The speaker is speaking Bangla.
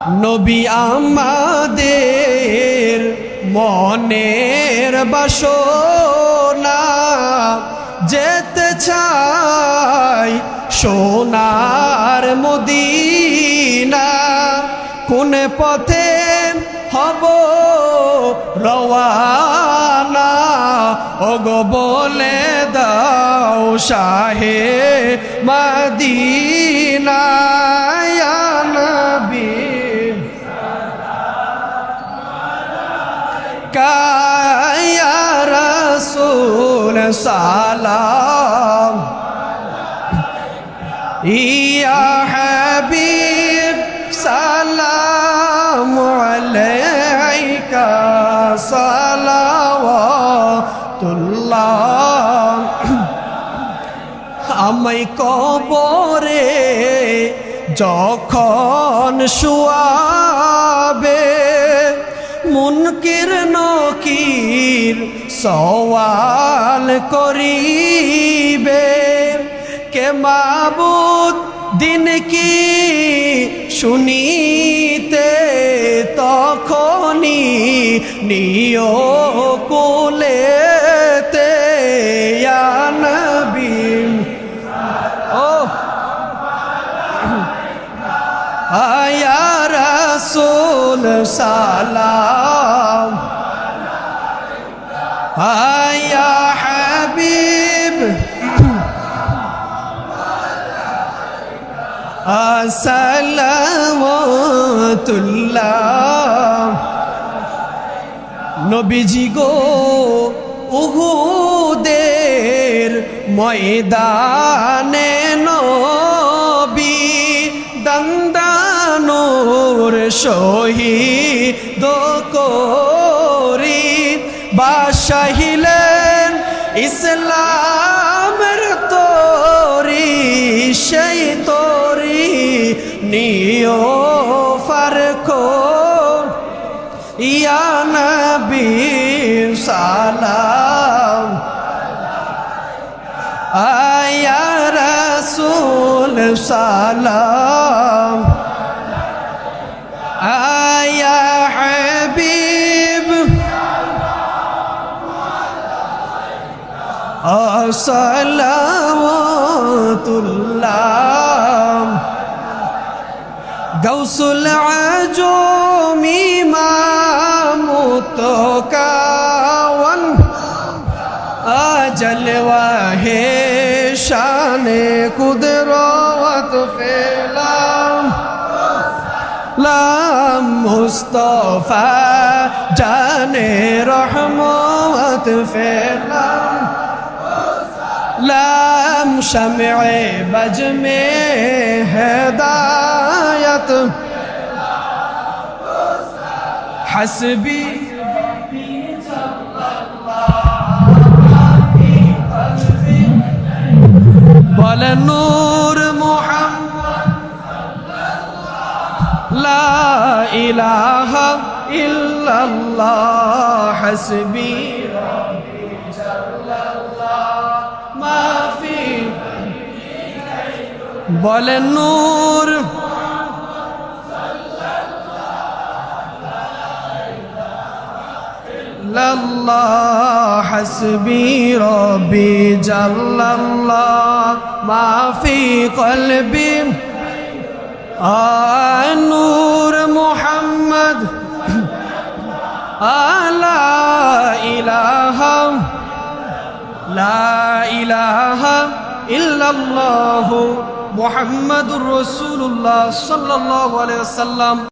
নবী আমাদের মনের বাসনা, যেতে চাই সোনার মদিনা। কোন পথে হব রওয়ানা? ওগো বলে দাও শাহে মদিনা। রসুল সালাম ইয়া হাবিব সালাম আলাইকা সালাওয়াতুল্লাহ আমায় কবরে যখন শুয়াবে মুনকির নকির সওয়াল করিবে। কে মাবুদ দিন কি শুনিতে তখনই নিয় কোলেতে ইয়া ও। আয়া রসুল সালাম আসসালামতুল্লাহ নবীজি গো উহুদের ময়দানে নবী দন্দানোর শহীদ করি। বাসাহিলেন ইসলামের তরি সেই তরি নিয় ফারকো ইয়া নবী সালাম। আয়া রসুল সালাম। সালামতুল্লাহ গৌসুল আজম ইমাম মুতকাওয়ান আজলওয়াহে শানে কুদরত ফেলাম। লাম মুস্তফা জানে রহমত ফেলাম। علم شمع بج میں ہدایت حسبی بل نور محمد لا الہ الا اللہ حسبی ربی جل اللہ বলেন নূর। লাল্লাহ হাসবি রবি জাল্লাল্লাহ মাফি কলবি। নূর মোহাম্মদ। আলা ইলাহা। লা মোহাম্মদুর রসুল্লাহ সাল্লাহ আলিয়া সাল্লাম